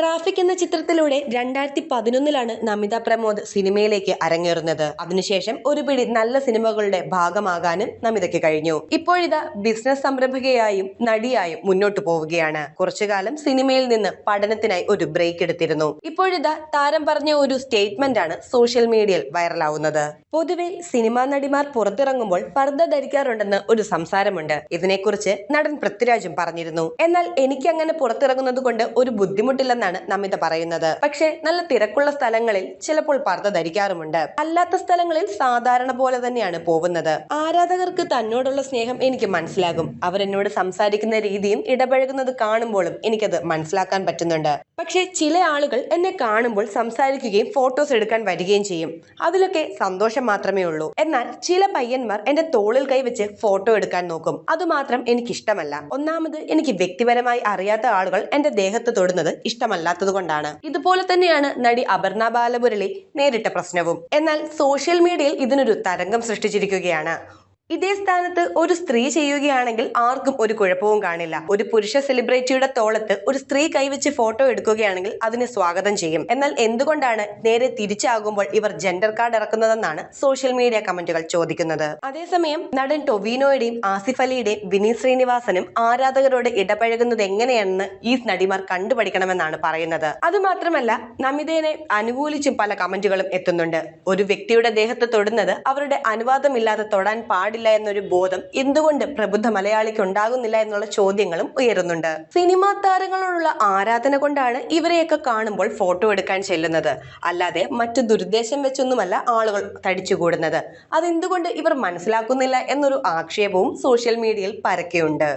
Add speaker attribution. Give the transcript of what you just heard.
Speaker 1: Traffic എന്ന ചിത്രത്തിലൂടെ രണ്ടായിരത്തി പതിനൊന്നിലാണ് നമിത പ്രമോദ് സിനിമയിലേക്ക് അരങ്ങേറുന്നത്. അതിനുശേഷം ഒരുപിടി നല്ല സിനിമകളുടെ ഭാഗമാകാനും നമിതയ്ക്ക് കഴിഞ്ഞു. ഇപ്പോഴിതാ ബിസിനസ് സംരംഭകയായും നടിയായും മുന്നോട്ടു പോവുകയാണ്. കുറച്ചുകാലം സിനിമയിൽ നിന്ന് പഠനത്തിനായി ഒരു ബ്രേക്ക് എടുത്തിരുന്നു. ഇപ്പോഴിതാ താരം പറഞ്ഞ ഒരു സ്റ്റേറ്റ്മെന്റ് ആണ് സോഷ്യൽ മീഡിയയിൽ വൈറലാവുന്നത്. പൊതുവെ സിനിമാ നടിമാർ പുറത്തിറങ്ങുമ്പോൾ പർദ്ദ ധരിക്കാറുണ്ടെന്ന് ഒരു സംസാരമുണ്ട്. ഇതിനെക്കുറിച്ച് നടൻ പൃഥ്വിരാജും പറഞ്ഞിരുന്നു. എന്നാൽ എനിക്ക് അങ്ങനെ പുറത്തിറങ്ങുന്നത് കൊണ്ട് ഒരു ബുദ്ധിമുട്ടില്ലെന്നാണ് നമിത പറയുന്നത്. പക്ഷെ നല്ല തിരക്കുള്ള സ്ഥലങ്ങളിൽ ചിലപ്പോൾ പർദ്ദ ധരിക്കാറുമുണ്ട്. അല്ലാത്ത സ്ഥലങ്ങളിൽ സാധാരണ പോലെ തന്നെയാണ് പോകുന്നത്. ആരാധകർക്ക് തന്നോടുള്ള സ്നേഹം എനിക്ക് മനസ്സിലാകും. അവരെന്നോട് സംസാരിക്കുന്ന രീതിയും ഇടപഴകുന്നത് കാണുമ്പോഴും എനിക്കത് മനസ്സിലാക്കാൻ പറ്റുന്നുണ്ട്. പക്ഷെ ചില ആളുകൾ എന്നെ കാണുമ്പോൾ സംസാരിക്കുകയും ഫോട്ടോസ് എടുക്കാൻ വരികയും ചെയ്യും. അതിലൊക്കെ സന്തോഷം മാത്രമേ ഉള്ളൂ. എന്നാൽ ചില പയ്യന്മാർ എന്റെ തോളിൽ കൈവച്ച് ഫോട്ടോ എടുക്കാൻ നോക്കും. അതുമാത്രം എനിക്കിഷ്ടമല്ല. ഒന്നാമത് എനിക്ക് വ്യക്തിപരമായി അറിയാത്ത ആളുകൾ എന്റെ ദേഹത്ത് തൊടുന്നത് ഇഷ്ടമല്ലാത്തത് കൊണ്ടാണ്. ഇതുപോലെ തന്നെയാണ് നടി അപർണ ബാലമുരളി നേരിട്ട പ്രശ്നവും. എന്നാൽ സോഷ്യൽ മീഡിയയിൽ ഇതിനൊരു തരംഗം സൃഷ്ടിച്ചിരിക്കുകയാണ്. ഇതേ സ്ഥാനത്ത് ഒരു സ്ത്രീ ചെയ്യുകയാണെങ്കിൽ ആർക്കും ഒരു കുഴപ്പവും കാണില്ല. ഒരു പുരുഷ സെലിബ്രിറ്റിയുടെ തോളത്ത് ഒരു സ്ത്രീ കൈവച്ച് ഫോട്ടോ എടുക്കുകയാണെങ്കിൽ അതിനെ സ്വാഗതം ചെയ്യും. എന്നാൽ എന്തുകൊണ്ടാണ് നേരെ തിരിച്ചാകുമ്പോൾ ഇവർ ജെൻഡർ കാർഡ് ഇറക്കുന്നതെന്നാണ് സോഷ്യൽ മീഡിയ കമന്റുകൾ ചോദിക്കുന്നത്. അതേസമയം നടൻ ടൊവിനോയുടെയും ആസിഫ് അലിയുടെയും വിനീത് ശ്രീനിവാസനും ആരാധകരോട് ഇടപഴകുന്നത് എങ്ങനെയാണെന്ന് ഈ നടിമാർ കണ്ടുപഠിക്കണമെന്നാണ് പറയുന്നത്. അതുമാത്രമല്ല നമിതേനെ അനുകൂലിച്ചും പല കമന്റുകളും എത്തുന്നുണ്ട്. ഒരു വ്യക്തിയുടെ ദേഹത്ത് തൊടുന്നത് അവരുടെ അനുവാദമില്ലാതെ തൊടാൻ പാടില്ല എന്നൊരു ബോധം എന്തുകൊണ്ട് പ്രബുദ്ധ മലയാളിക്ക് ഉണ്ടാകുന്നില്ല എന്നുള്ള ചോദ്യങ്ങളും ഉയരുന്നുണ്ട്. സിനിമാ താരങ്ങളോടുള്ള ആരാധന കൊണ്ടാണ് ഇവരെയൊക്കെ കാണുമ്പോൾ ഫോട്ടോ എടുക്കാൻ ചെല്ലുന്നത്. അല്ലാതെ മറ്റു ദുരുദ്ദേശം വെച്ചൊന്നുമല്ല ആളുകൾ തടിച്ചുകൂടുന്നത്. അതെന്തുകൊണ്ട് ഇവർ മനസ്സിലാക്കുന്നില്ല എന്നൊരു ആക്ഷേപവും സോഷ്യൽ മീഡിയയിൽ പരക്കെയുണ്ട്.